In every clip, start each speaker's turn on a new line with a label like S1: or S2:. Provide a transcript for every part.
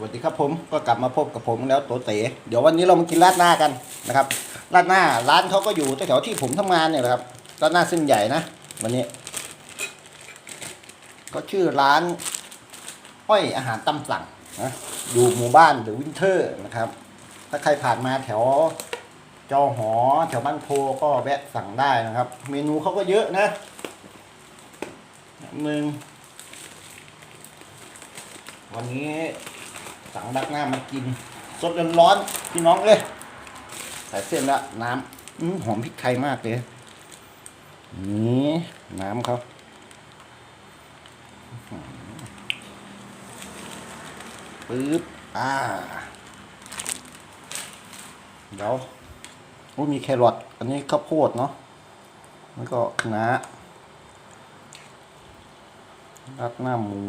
S1: สวัสดีครับผมก็กลับมาพบกับผมแล้วโตเต๋เดี๋ยววันนี้เรามากินราดหน้ากันนะครับราดหน้าร้านเขาก็อยู่แถวที่ผมทำงานเนี่ยแหละครับราดหน้าเส้นใหญ่นะวันนี้ก็ชื่อร้านอ้อยอาหารตำสั่งนะอยู่หมู่บ้านหรือวินเทอร์นะครับ ถ้าใครผ่านมาแถวจอหอ แถวบ้านโพก็แวะสั่งได้นะครับ เมนูเขาก็เยอะนะหนึ่งวันนี้ สังดักหน้ามากิน สดร้อนๆพี่น้องเลยใส่เส้นละน้ำอืหอมพริกไทยมากเลย นี่น้ำเขาปึ๊บ อ่า เดี๋ยวโอ้มีแครอท อันนี้ข้าวโพดเนาะ แล้วก็คะน้าราดหน้าหมู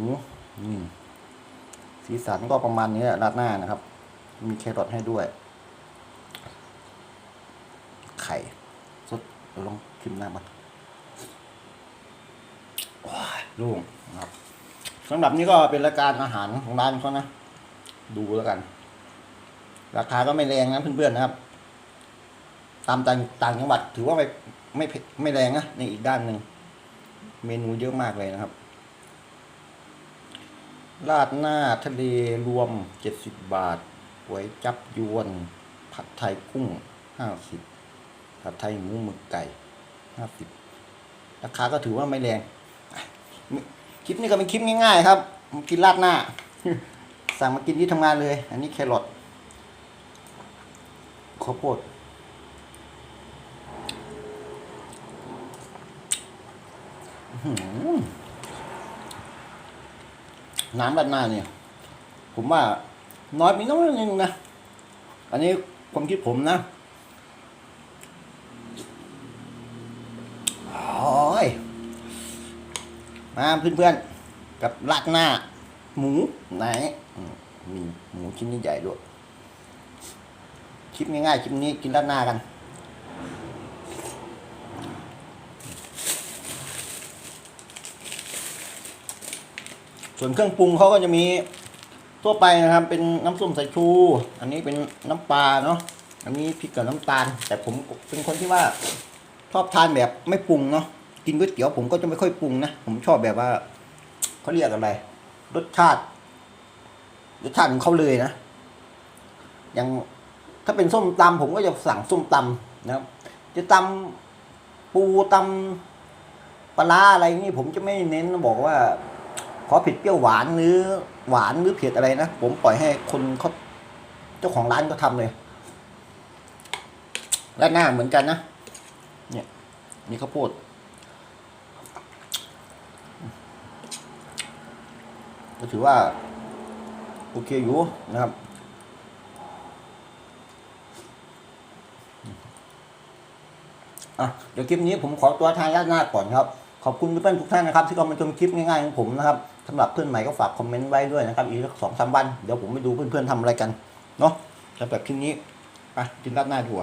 S1: นี่ สีสันก็ประมาณนี้แหละราดหน้านะครับ มีแครอทให้ด้วย ไข่สดลองชิมหน้ามันว้ายโลุ่งนะครับสำหรับนี้ก็เป็นรายการอาหารของร้านเขานะ ดูแล้วกัน ราคาก็ไม่แรงนะเพื่อนๆนะครับ ตามต่างต่างจังหวัดถือว่าไม่ไม่ไม่แรงนะในอีกด้านหนึ่งเมนูเยอะมากเลยนะครับ ราดหน้าทะเลรวมเจ็ดสิบบาทก๋วยจับยวน ผัดไทยกุ้งห้าสิบผัดไทยหมูหมึกไก่ห้าสิบราคาก็ถือว่าไม่แรง คลิปนี้ก็เป็นคลิปง่ายๆ ครับกินราดหน้า สั่งมากินที่ทำงานเลย อันนี้แครอทข้าวโพดอื้อหือ น้ำราดหน้าเนี่ย ผมว่าน้อยไปน้อยนึงนะ อันนี้ความคิดผมนะโอ้ยมาเพื่อนๆ กับราดหน้า หมูไหนมีหมูชิ้นใหญ่ด้วย คลิปง่ายๆ คลิปนี้กินราดหน้ากัน ส่วนเครื่องปรุงเขาก็จะมีทั่วไปนะครับ เป็นน้ำส้มสายชู อันนี้เป็นน้ำปลาเนาะอันนี้พริกกับน้ำตาล แต่ผมเป็นคนที่ว่าชอบทานแบบไม่ปรุงเนาะกินก๋วยเตี๋ยวผมก็จะไม่ค่อยปรุงนะผมชอบแบบว่าเขาเรียกอะไรรสชาติรสชาติของเขาเลยนะอย่างถ้าเป็นส้มตำผมก็จะสั่งส้มตำนะครับ จะตำปูตำปลาร้าอะไรนี่ผมจะไม่เน้นบอกว่า ขอเผ็ดเปรี้ยวหวานหรือหวานหรือเผ็ดอะไรนะผมปล่อยให้คนเขาเจ้าของร้านก็ทำเลยและหน้าเหมือนกันนะเนี่ยมีข้าวโพดก็ถือว่า โอเคอยู่นะครับอะเดี๋ยวคลิปนี้ผมขอตัวทายาทหน้าก่อนครับ ขอบคุณเพื่อนๆทุกท่านนะครับที่เข้ามาชมคลิปง่ายๆของผมนะครับสำหรับเพื่อนใหม่ก็ฝากคอมเมนต์ไว้ด้วยนะครับอีกสักสองสามวันเดี๋ยวผมไปดูเพื่อนๆทำอะไรกันเนาะสำหรับคลิปนี้ไปกินราดหน้าถั่ว